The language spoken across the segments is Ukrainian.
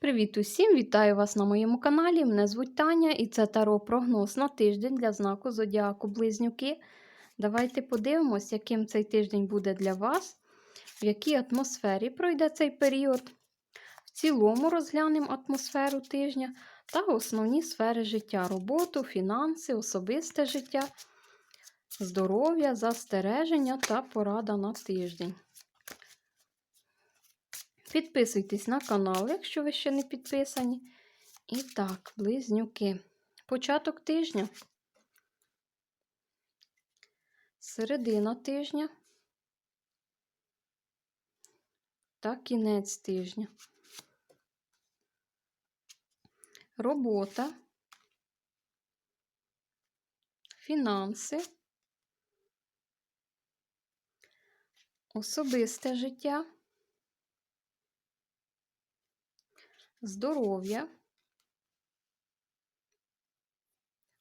Привіт усім! Вітаю вас на моєму каналі. Мене звуть Таня і це таро прогноз на тиждень для знаку Зодіаку Близнюки. Давайте подивимось, яким цей тиждень буде для вас, в якій атмосфері пройде цей період. В цілому розглянемо атмосферу тижня та основні сфери життя: роботу, фінанси, особисте життя, здоров'я, застереження та порада на тиждень. Підписуйтесь на канал, якщо ви ще не підписані. І так, близнюки. Початок тижня. Середина тижня. Та кінець тижня. Робота. Фінанси. Особисте життя. Здоров'я,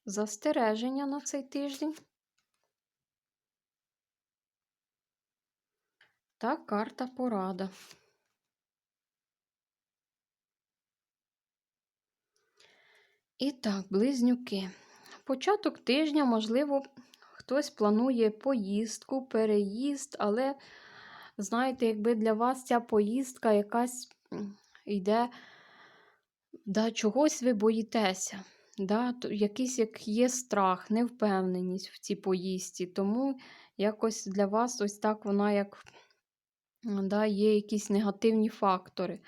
застереження на цей тиждень та карта порада. І так, близнюки. Початок тижня, можливо, хтось планує поїздку, переїзд, але, знаєте, якби для вас ця поїздка якась йде да, чогось ви боїтеся. Да, Якийсь як є страх, невпевненість в цій поїздці. Тому якось для вас ось так вона як да, є якісь негативні фактори.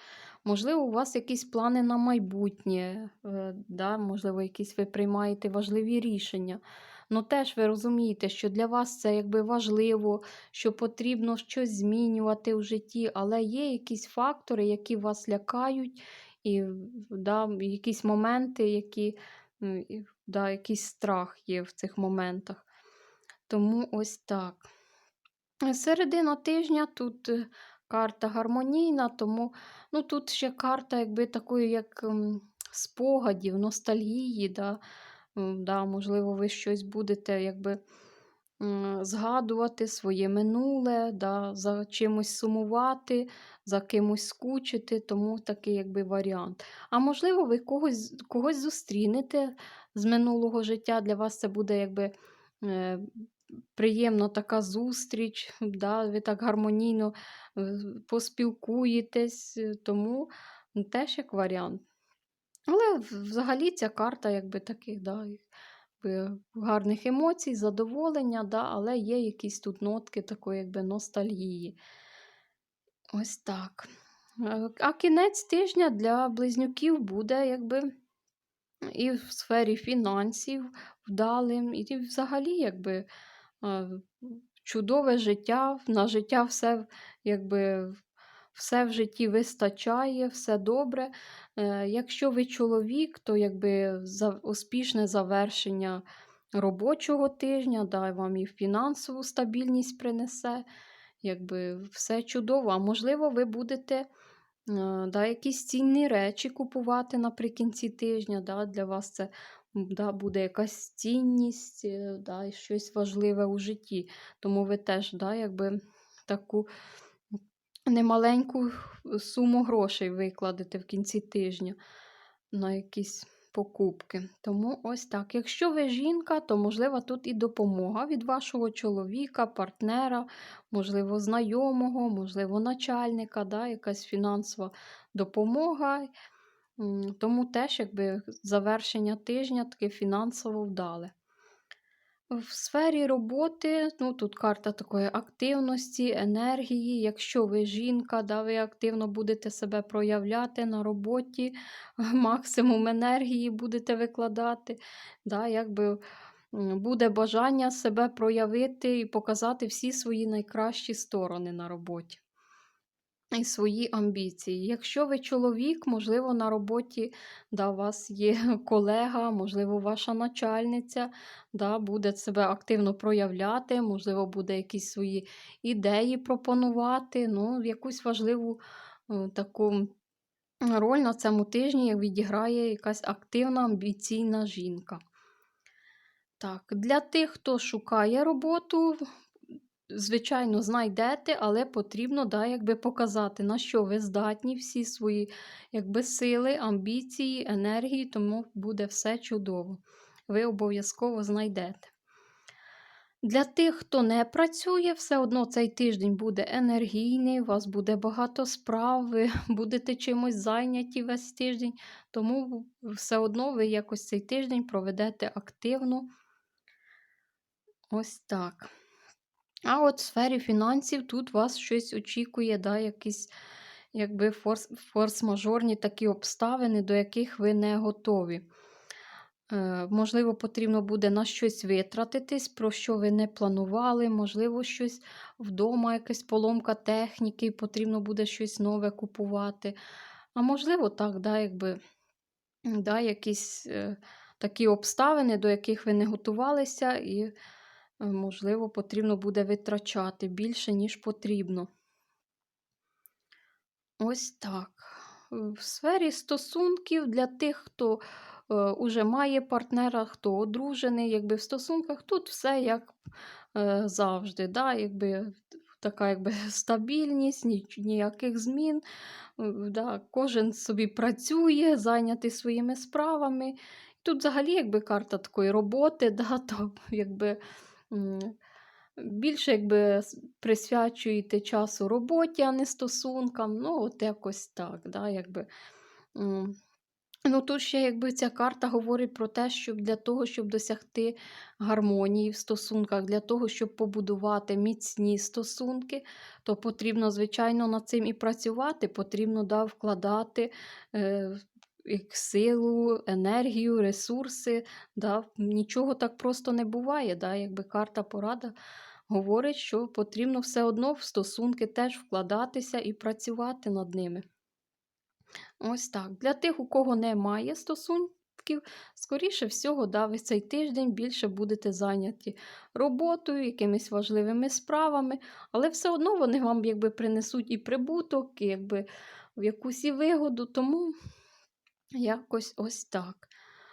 Можливо, у вас якісь плани на майбутнє, е, да, можливо, якісь ви приймаєте важливі рішення. Ну теж ви розумієте, що для вас це якби важливо, що потрібно щось змінювати в житті, але є якісь фактори, які вас лякають, і да, якісь моменти, які, да, якийсь страх є в цих моментах. Тому ось так. Середина тижня тут е, карта гармонійна, тому ну, тут ще карта якби такої, як спогадів, ностальгії. Да, да, Можливо, ви щось будете якби згадувати своє минуле, да, за чимось сумувати, за кимось скучити, тому такий якби варіант. А можливо, ви когось когось зустрінете з минулого життя. Для вас це буде якби е, приємна така зустріч, да, ви так гармонійно е, поспілкуєтесь, е, тому теж як варіант. Але взагалі ця карта, якби таких, да, гарних емоцій, задоволення, да, але є якісь тут нотки такої якби ностальгії. Ось так. Е, а кінець тижня для близнюків буде якби і в сфері фінансів вдалим, і взагалі якби е, чудове життя, на життя все якби все в житті вистачає, все добре. Е, якщо ви чоловік, то якби успішне завершення робочого тижня, да, вам і фінансову стабільність принесе. Якби Все чудово. А можливо, ви будете е, да, якісь цінні речі купувати наприкінці тижня. Да, Для вас це да, буде якась цінність, е, да, щось важливе у житті. Тому ви теж да, якби таку немаленьку суму грошей викладете в кінці тижня на якісь покупки. Тому ось так. Якщо ви жінка, то, можливо, тут і допомога від вашого чоловіка, партнера, можливо, знайомого, можливо, начальника, да, якась фінансова допомога. Тому теж, якби завершення тижня таке фінансово вдале. В сфері роботи, ну тут карта такої активності, енергії. Якщо ви жінка, да, ви активно будете себе проявляти на роботі, максимум енергії будете викладати. да, якби Буде бажання себе проявити і показати всі свої найкращі сторони на роботі і свої амбіції. Якщо ви чоловік, можливо, на роботі да, у вас є колега, можливо, ваша начальниця да, буде себе активно проявляти, можливо, буде якісь свої ідеї пропонувати, ну, якусь важливу е, таку роль на цьому тижні відіграє якась активна амбіційна жінка. Так, Для тих, хто шукає роботу, звичайно, знайдете, але потрібно, да, якби показати, на що ви здатні, всі свої якби, сили, амбіції, енергії, тому буде все чудово. Ви обов'язково знайдете. Для тих, хто не працює, все одно цей тиждень буде енергійний, у вас буде багато справ, ви будете чимось зайняті весь тиждень, тому все одно ви якось цей тиждень проведете активно. Ось так. А от в сфері фінансів тут вас щось очікує, да, якісь якби форс- форс-мажорні такі обставини, до яких ви не готові. Е, можливо, потрібно буде на щось витратитись, про що ви не планували, можливо, щось вдома, якась поломка техніки, потрібно буде щось нове купувати. А можливо, так, да, якби, да, якісь е, такі обставини, до яких ви не готувалися, і, можливо, потрібно буде витрачати більше, ніж потрібно. Ось так. В сфері стосунків для тих, хто е, уже має партнера, хто одружений, якби в стосунках тут все як е, завжди. Да? Якби, така якби стабільність, ніяких змін. Е, Да? Кожен собі працює, зайнятий своїми справами. Тут взагалі якби карта такої роботи, да? то якби. Більше якби присвячуєте часу роботі, а не стосункам. Ну, от якось так. Да, якби. Ну, тут ще якби ця карта говорить про те, що для того, щоб досягти гармонії в стосунках, для того, щоб побудувати міцні стосунки, то потрібно, звичайно, над цим і працювати, потрібно да, вкладати е, силу, енергію, ресурси. Да. Нічого так просто не буває. Да, якби карта порада говорить, що потрібно все одно в стосунки теж вкладатися і працювати над ними. Ось так. Для тих, у кого немає стосунків, скоріше всього, да, ви цей тиждень більше будете зайняті роботою, якимись важливими справами, але все одно вони вам якби принесуть і прибуток, і якби в якусь і вигоду, тому якось ось так.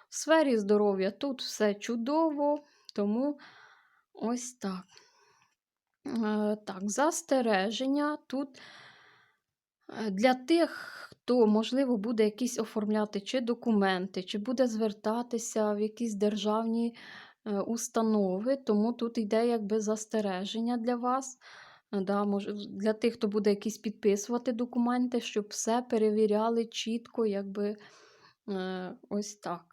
В сфері здоров'я тут все чудово, тому ось так. Е, Так, застереження тут е, для тих, хто, можливо, буде якісь оформляти чи документи, чи буде звертатися в якісь державні е, установи, тому тут йде якби застереження для вас. Да, може, для тих, хто буде якісь підписувати документи, щоб все перевіряли чітко, якби ось так.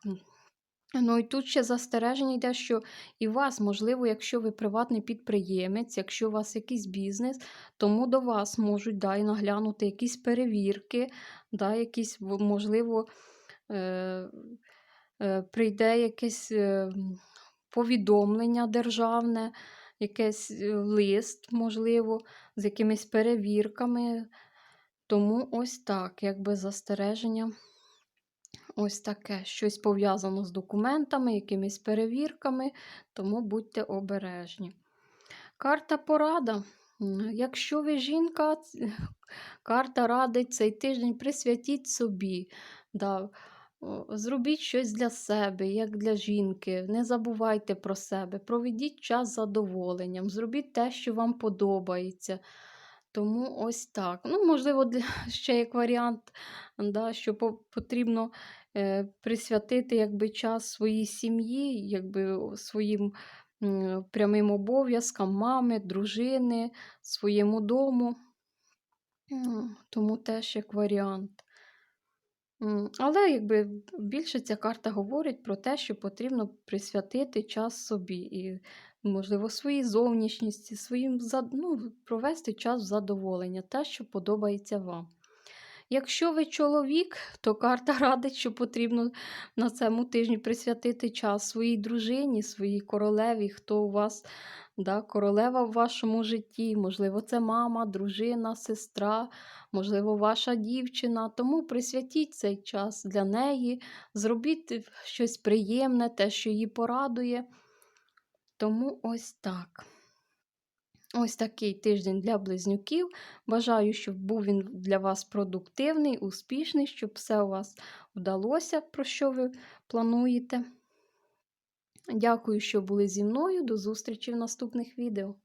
Ну і тут ще застереження йде, що і вас, можливо, якщо ви приватний підприємець, якщо у вас якийсь бізнес, тому до вас можуть да, і наглянути якісь перевірки, да, якісь, можливо, е, е, прийде якесь е, повідомлення державне, якийсь е, лист, можливо, з якимись перевірками. Тому ось так, якби застереження. Ось таке щось пов'язано з документами, якимись перевірками, тому будьте обережні. Карта порада. Якщо ви жінка, карта радить цей тиждень присвятіть собі. Да. Зробіть щось для себе, як для жінки. Не забувайте про себе, проведіть час з задоволенням, зробіть те, що вам подобається. Тому ось так. Ну, можливо, для, ще як варіант, да, що потрібно присвятити якби, час своїй сім'ї, якби, своїм прямим обов'язкам мами, дружини, своєму дому. Тому теж як варіант. Але якби більше ця карта говорить про те, що потрібно присвятити час собі і, можливо, своїй зовнішністі, своїм ну, провести час в задоволення, те, що подобається вам. Якщо ви чоловік, то карта радить, що потрібно на цьому тижні присвятити час своїй дружині, своїй королеві, хто у вас да, королева в вашому житті, можливо, це мама, дружина, сестра, можливо, ваша дівчина. Тому присвятіть цей час для неї, зробіть щось приємне, те, що її порадує. Тому ось так. Ось такий тиждень для близнюків. Бажаю, щоб був він для вас продуктивний, успішний, щоб все у вас вдалося, про що ви плануєте. Дякую, що були зі мною. До зустрічі в наступних відео.